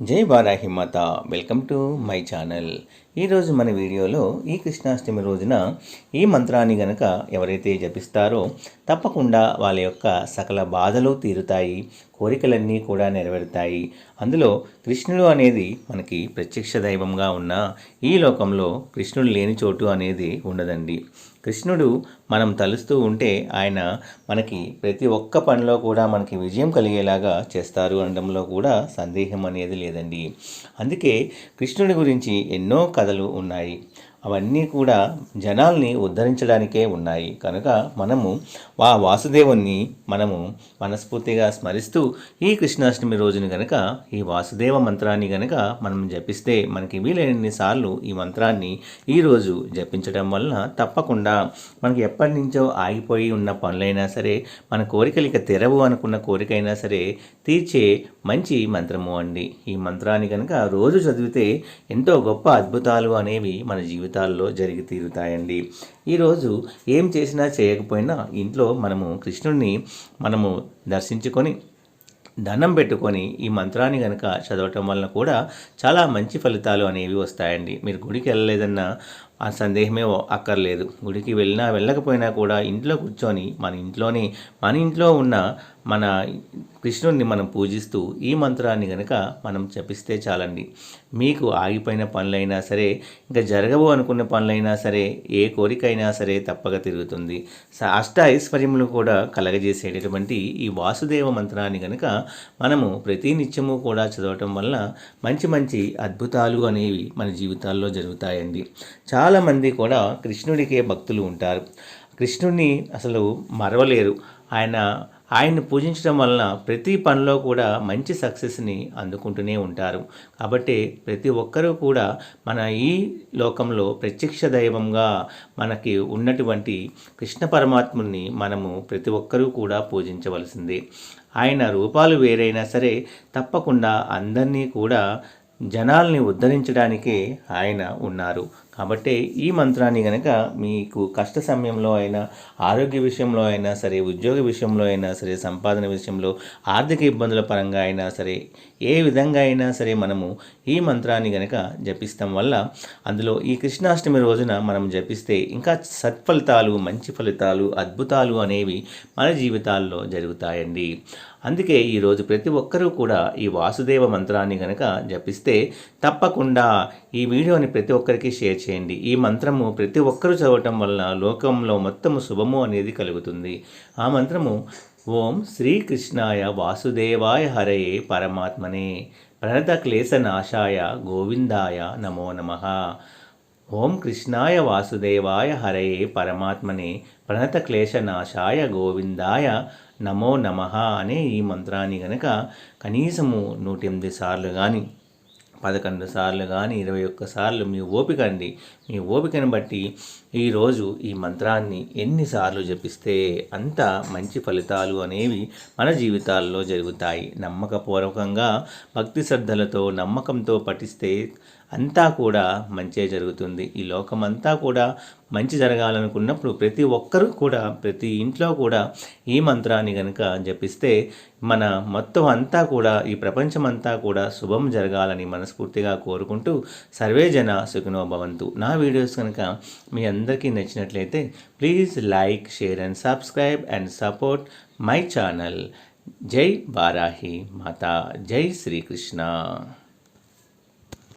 జై Barahi Mata. Welcome to my channel. ఈరోజు మన వీడియోలో ఈ కృష్ణాష్టమి రోజున ఈ మంత్రాన్ని గనక ఎవరైతే జపిస్తారో తప్పకుండా వాళ్ళ యొక్క సకల బాధలు తీరుతాయి కోరికలన్నీ కూడా నెరవేరుతాయి. అందులో కృష్ణుడు అనేది మనకి ప్రత్యక్ష దైవంగా ఉన్న ఈ లోకంలో కృష్ణుడు లేని చోటు అనేది ఉండదండి. కృష్ణుడు మనం తలుస్తూ ఉంటే ఆయన మనకి ప్రతి ఒక్క పనిలో కూడా మనకి విజయం కలిగేలాగా చేస్తారు అనడంలో కూడా సందేహం అనేది లేదండి. అందుకే కృష్ణుడి గురించి ఎన్నో కథలు ఉన్నాయి. అవన్నీ కూడా జనాల్ని ఉద్ధరించడానికే ఉన్నాయి. కనుక మనము ఆ వాసుదేవుణ్ణి మనము మనస్ఫూర్తిగా స్మరిస్తూ ఈ కృష్ణాష్టమి రోజున గనక ఈ వాసుదేవ మంత్రాన్ని గనక మనం జపిస్తే మనకి వీలైనన్ని సార్లు ఈ మంత్రాన్ని ఈరోజు జపించడం వలన తప్పకుండా మనకి ఎప్పటి నుంచో ఆగిపోయి ఉన్న పనులైనా సరే మన కోరికలు ఇక తెరవు అనుకున్న కోరికైనా సరే తీర్చే మంచి మంత్రము అండి. ఈ మంత్రాన్ని కనుక రోజు చదివితే ఎంతో గొప్ప అద్భుతాలు అనేవి మన జీవితం జీవితాల్లో జరిగి తీరుతాయండి. ఈరోజు ఏం చేసినా చేయకపోయినా ఇంట్లో మనము కృష్ణుడిని మనము దర్శించుకొని దండం పెట్టుకొని ఈ మంత్రాన్ని కనుక చదవటం వలన కూడా చాలా మంచి ఫలితాలు అనేవి వస్తాయండి. మీరు గుడికి వెళ్ళలేదన్న ఆ సందేహమే అక్కర్లేదు. గుడికి వెళ్ళినా వెళ్ళకపోయినా కూడా ఇంట్లో కూర్చొని మన ఇంట్లోనే మన ఇంట్లో ఉన్న మన కృష్ణుడిని మనం పూజిస్తూ ఈ మంత్రాన్ని కనుక మనం జపిస్తే చాలండి. మీకు ఆగిపోయిన పనులైనా సరే ఇంకా జరగవు అనుకున్న పనులైనా సరే ఏ కోరికైనా సరే తప్పక తిరుగుతుంది. అష్ట ఐశ్వర్యములు కూడా కలగజేసేటటువంటి ఈ వాసుదేవ మంత్రాన్ని కనుక మనము ప్రతి నిత్యము కూడా చదవటం వల్ల మంచి మంచి అద్భుతాలు అనేవి మన జీవితాల్లో జరుగుతాయండి. చాలామంది కూడా కృష్ణుడికే భక్తులు ఉంటారు. కృష్ణుడిని అసలు మరవలేరు. ఆయన ఆయన్ని పూజించడం వలన ప్రతి పనిలో కూడా మంచి సక్సెస్ని అందుకుంటూనే ఉంటారు. కాబట్టి ప్రతి ఒక్కరూ కూడా మన ఈ లోకంలో ప్రత్యక్ష దైవంగా మనకి ఉన్నటువంటి కృష్ణ పరమాత్ముని మనము ప్రతి ఒక్కరూ కూడా పూజించవలసిందే. ఆయన రూపాలు వేరైనా సరే తప్పకుండా అందరినీ కూడా జనాల్ని ఉద్ధరించడానికే ఆయన ఉన్నారు. కాబట్టి ఈ మంత్రాన్ని కనుక మీకు కష్ట సమయంలో అయినా ఆరోగ్య విషయంలో అయినా సరే ఉద్యోగ విషయంలో అయినా సరే సంపాదన విషయంలో ఆర్థిక ఇబ్బందుల పరంగా అయినా సరే ఏ విధంగా అయినా సరే మనము ఈ మంత్రాన్ని కనుక జపిస్తాం వల్ల అందులో ఈ కృష్ణాష్టమి రోజున మనం జపిస్తే ఇంకా సత్ఫలితాలు మంచి ఫలితాలు అద్భుతాలు అనేవి మన జీవితాల్లో జరుగుతాయండి. అందుకే ఈరోజు ప్రతి ఒక్కరూ కూడా ఈ వాసుదేవ మంత్రాన్ని కనుక జపిస్తే తప్పకుండా ఈ వీడియోని ప్రతి ఒక్కరికి షేర్ చేయండి. ఈ మంత్రము ప్రతి ఒక్కరూ చదవటం వలన లోకంలో మొత్తము శుభము అనేది కలుగుతుంది. ఆ మంత్రము ఓం శ్రీకృష్ణాయ వాసుదేవాయ హరయే పరమాత్మనే. ప్రణత క్లేశనాశాయ గోవిందాయ నమో నమ. ఓం కృష్ణాయ వాసుదేవాయ హరయే పరమాత్మనే. ప్రణత క్లేశనాశాయ గోవిందాయ నమో నమ అనే ఈ మంత్రాన్ని గనక కనీసము నూట ఎనిమిది సార్లు కానీ పదకొండు సార్లు కానీ ఇరవై ఒక్క సార్లు మీ ఓపిక అండి. మీ ఓపికను బట్టి ఈరోజు ఈ మంత్రాన్ని ఎన్నిసార్లు జపిస్తే అంత మంచి ఫలితాలు అనేవి మన జీవితాల్లో జరుగుతాయి. నమ్మకపూర్వకంగా భక్తి శ్రద్ధలతో నమ్మకంతో పఠిస్తే అంతా కూడా మంచే జరుగుతుంది. ఈ లోకమంతా కూడా మంచి జరగాలనుకున్నప్పుడు ప్రతి ఒక్కరూ కూడా ప్రతి ఇంట్లో కూడా ఈ మంత్రాన్ని కనుక జపిస్తే మన మొత్తం అంతా కూడా ఈ ప్రపంచం అంతా కూడా శుభం జరగాలని మనస్ఫూర్తిగా కోరుకుంటూ సర్వే జన సుఖినో భవంతు. నా వీడియోస్ కనుక మీ అందరికీ నచ్చినట్లయితే please like share and subscribe and support my channel. జై బారాహి మాతా. జై శ్రీకృష్ణ.